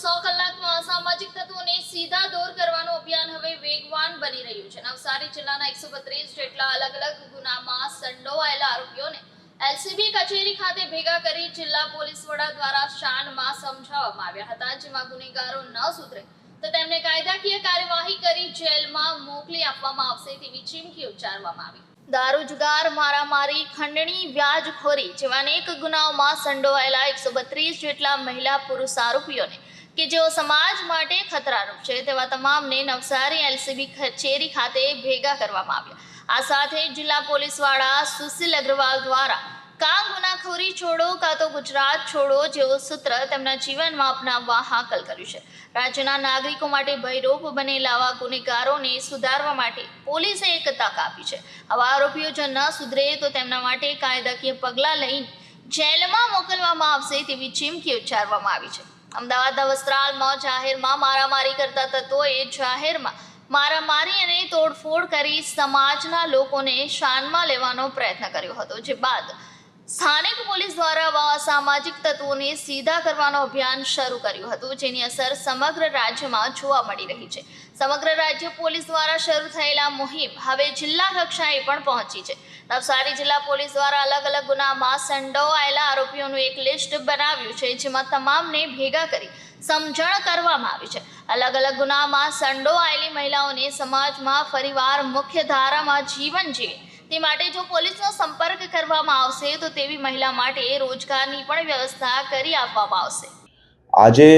સો કલાકમાં અસામાજિક તત્વોને સીધા દૂર કરવાનું અભિયાન હવે વેગવાન બની રહ્યું છે. નવસારી જિલ્લાના એકસો બત્રીસ જેટલા અલગ અલગ ગુનામાં સંડોવાયેલા આરોપીઓને એલસીબી કચેરી ખાતે ભેગા કરી જિલ્લા પોલીસ વડા દ્વારા શાનમાં સમજાવવામાં આવ્યા હતા, જેમાં ગુનેગારો ન સુધરે તો તેમને કાયદાકીય કાર્યવાહી કરી જેલમાં મોકલી આપવામાં આવશે તેવી ચીમકી ઉચ્ચારવામાં આવી. દારૂ જુગાર, મારામારી, ખંડણી, વ્યાજખોરી જેવા અનેક ગુનાઓમાં સંડોવાયેલા એકસો બત્રીસ જેટલા મહિલા પુરુષ આરોપીઓને કે જેઓ સમાજ માટે ખતરારૂપ છે, તેવા તમામને નવસારી એલસીબી કચેરી ખાતે ભેગા કરવામાં આવ્યા. આ સાથે જિલ્લા પોલીસ વડા સુશીલ અગ્રવાલ દ્વારા કા ગુનાખોરી છોડો કાં તો ગુજરાત છોડો જેવું સૂત્ર તેમના જીવનમાં અપનાવવા હાકલ કર્યું છે. રાજ્યના નાગરિકો માટે ભયરૂપ બનેલા આવા ગુનેગારોને સુધારવા માટે પોલીસે એક તક આપી છે. આવા આરોપીઓ જો ન સુધરે તો તેમના માટે કાયદાકીય પગલાં લઈને જેલમાં મોકલવામાં આવશે તેવી ચીમકી ઉચ્ચારવામાં આવી છે. અમદાવાદના વસ્ત્રાલમાં જાહેરમાં મારામારી કરતા તત્વોએ જાહેરમાં મારામારી અને તોડફોડ કરી સમાજના લોકોને શાનમાં લેવાનો પ્રયત્ન કર્યો હતો, જે બાદ સ્થાનિક પોલીસ દ્વારા આવા અસામાજિક તત્વોને સીધા કરવાનો અભિયાન શરૂ કર્યું હતું, જેની અસર સમગ્ર રાજ્યમાં જોવા મળી રહી છે. સમગ્ર રાજ્ય પોલીસ દ્વારા શરૂ થયેલા મુહિમ હવે જિલ્લા કક્ષાએ પણ પહોંચી છે. નવસારી જિલ્લા પોલીસ દ્વારા અલગ અલગ ગુનામાં સંડોવાયેલા આરોપીઓનું એક લિસ્ટ બનાવ્યું છે, જેમાં તમામને ભેગા કરી સમજણ કરવામાં આવી છે. અલગ અલગ ગુનામાં સંડોવાયેલી મહિલાઓને સમાજમાં ફરીવાર મુખ્ય ધારામાં જીવન જીવે. તે માટે જો પોલીસનો સંપર્ક કરવામાં આવશે, તો તેવી મહિલા માટે રોજગારની પણ વ્યવસ્થા કરી આપવામાં આવશે. આજે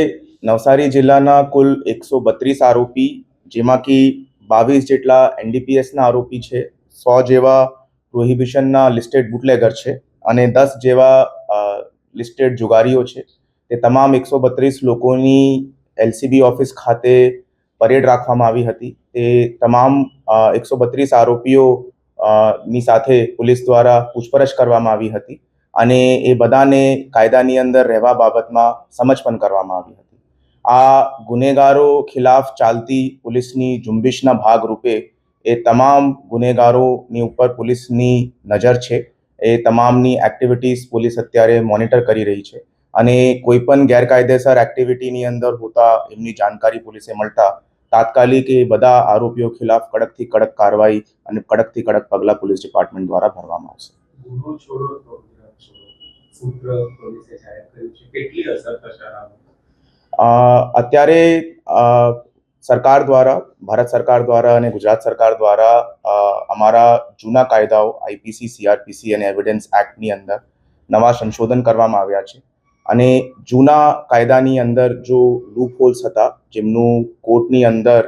નવસારી જિલ્લાના કુલ એકસો બત્રીસ આરોપી, જેમાંથી બાવીસ જેટલા એનડીપીએસના આરોપી છે, સો જેવા પ્રોહિબિશનના લિસ્ટેડ બુટલેગર છે અને દસ જેવા લિસ્ટેડ જુગારીઓ છે. તે તમામ એકસો બત્રીસ લોકોની એલસીબી ઓફિસ ખાતે પરેડ રાખવામાં આવી હતી. તે તમામ એકસો બત્રીસ આરોપીઓ ની સાથે પોલીસ દ્વારા પૂછપરછ કરવામાં આવી હતી અને એ બધાને કાયદાની અંદર રહેવા બાબતમાં સમજ પણ કરવામાં આવી હતી. આ ગુનેગારો ખિલાફ ચાલતી પોલીસની ઝુંબેશના ભાગરૂપે એ તમામ ગુનેગારોની ઉપર પોલીસની નજર છે. એ તમામની એક્ટિવિટીઝ પોલીસ અત્યારે મોનિટર કરી રહી છે. અને કોઈ પણ ગેરકાયદેસર એક્ટિવિટીની અંદર હોતા એમની જાણકારી પોલીસે મળતા તાત્કાલિક એ બધા આરોપીઓ ખિલાફ કડકથી કડક કાર્યવાહી અને કડકથી કડક પગલાં પોલીસ ડિપાર્ટમેન્ટ દ્વારા ભરવામાં આવશે. અત્યારે સરકાર દ્વારા, ભારત સરકાર દ્વારા અને ગુજરાત સરકાર દ્વારા અમારા જૂના કાયદાઓ આઈપીસી સીઆરપીસી અને એવિડન્સ એક્ટની અંદર નવા સંશોધન કરવામાં આવ્યા છે. અને જૂના કાયદાની અંદર જો લૂપ હોલ્સ હતા, જેમનું કોર્ટની અંદર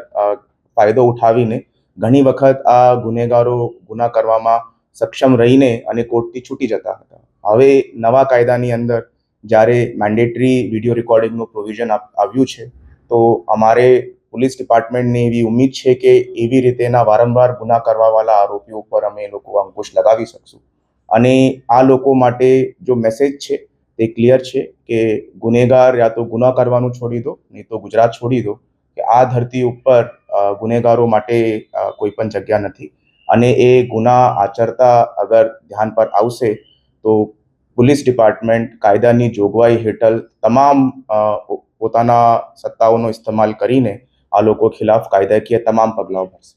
ફાયદો ઉઠાવીને ઘણી વખત આ ગુનેગારો ગુના કરવામાં સક્ષમ રહીને અને કોર્ટથી છૂટી જતા હતા. હવે નવા કાયદાની અંદર જ્યારે મેન્ડેટરી વીડિયો રેકોર્ડિંગનું પ્રોવિઝન આવ્યું છે, તો અમારે પોલીસ ડિપાર્ટમેન્ટને એવી ઉમ્મીદ છે કે એવી રીતેના વારંવાર ગુના કરવાવાળા આરોપીઓ ઉપર અમે લોકો અંકુશ લગાવી શકશું. અને આ લોકો માટે જો મેસેજ છે, તે ક્લિયર છે કે ગુનેગાર યા તો ગુના કરવાનું છોડી દો, નહીં તો ગુજરાત છોડી દો, કે આ ધરતી ઉપર ગુનેગારો માટે કોઈ પણ જગ્યા નથી. અને એ ગુના આચરતા અગર ધ્યાન પર આવશે, તો પોલીસ ડિપાર્ટમેન્ટ કાયદાની જોગવાઈ હેઠળ તમામ પોતાના સત્તાઓનો ઇસ્તેમાલ કરીને આ લોકો ખિલાફ કાયદાકીય તમામ પગલાઓ ભરશે.